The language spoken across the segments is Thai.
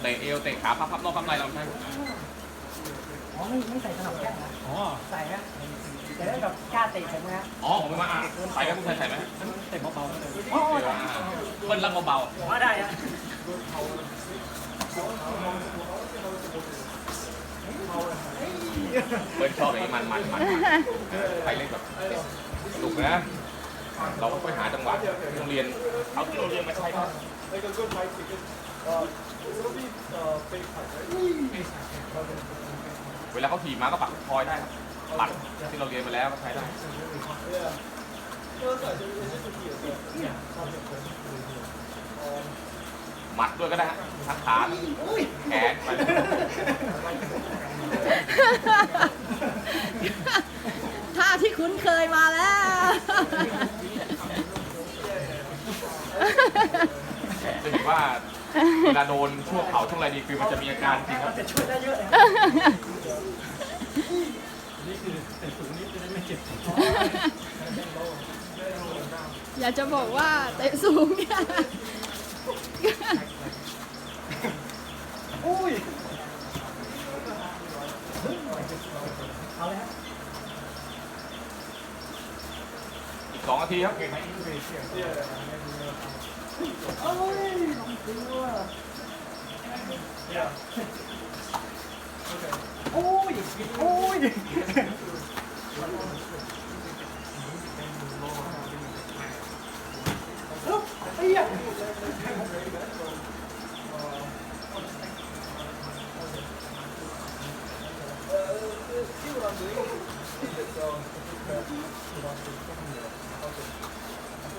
เตะเอวเตะขาพับพับนอกพับในเราใช่อ๋อไม่ไม่ใส่สนับแข้งนะอ๋อใส่นะจะได้แบบกล้าเตะผมนะอ๋อผมมาอะใส่ไหมคุณชายใส่ไหมเตะเบาๆอ๋อเบิ้ลลังเบาผมว่าได้นะๆเบิ้ลชอบอย่างนี้มันมันมันใครเล่นแบบสนุกนะ เราก็ไปหาจังหวะโรงเรียนเอาที่โรงเรียนมาใช้ครับ Like a good light ticket. Uh, it will be uh, fake card, right? เวลาเขาถีบมาก็ปักคอยได้ครับปักที่เราเรียนมาแล้วก็ใช้ได้ Yeah. No, it's not. It's just a key. Yeah. หมัดด้วยก็ได้ฮะทั้งขาแขนไปท่าที่คุ้นเคยมาแล้ว จะเห็นว่าเวลาโดนช่วงเข่าช่วงอะไรดีคือมันจะมีอาการจริงครับจะช่วยได้เยอะเลยอยากจะบอกว่าเตะสูงเนี่ยอุ้ยเอาเลยฮะอีกสองนาทีครับ โอ้ยลงตัว Yeah.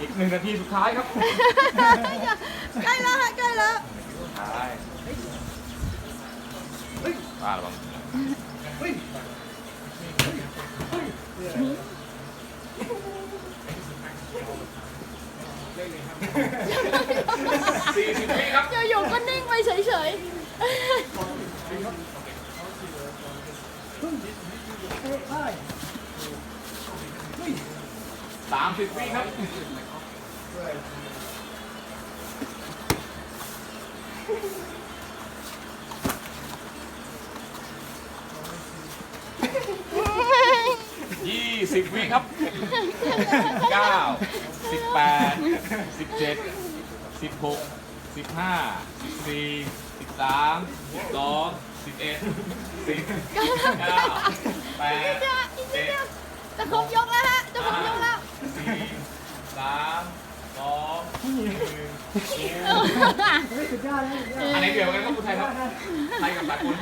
อีกหนึ่งนาทีสุดท้ายครับใกล้แล้วฮะใกล้แล้วสุดท้ายป้าระวังสี่สิบวิครับ อยู่ๆก็นิ่งไป เฉยเฮ้ยเฮ้ยสามสิบวิครับยี่สิบวิครับเก้าสิบแปดสิบเจ็ดสิบหก สิบห้าสิบสี่สิบสามสิบสองสิบเอ็ดสิบเก้าแปอีกนิดดเดียวอีกนิดเจ็ดียวจะครบยกแล้วฮะจะครบยกแล้วสี่สามสองหนึ่งศูนย์เฮ้ยสุดยอดเลยสุดยอดอันไหนเกี่ยวกันครับคุณไทยครับไทยกับสากล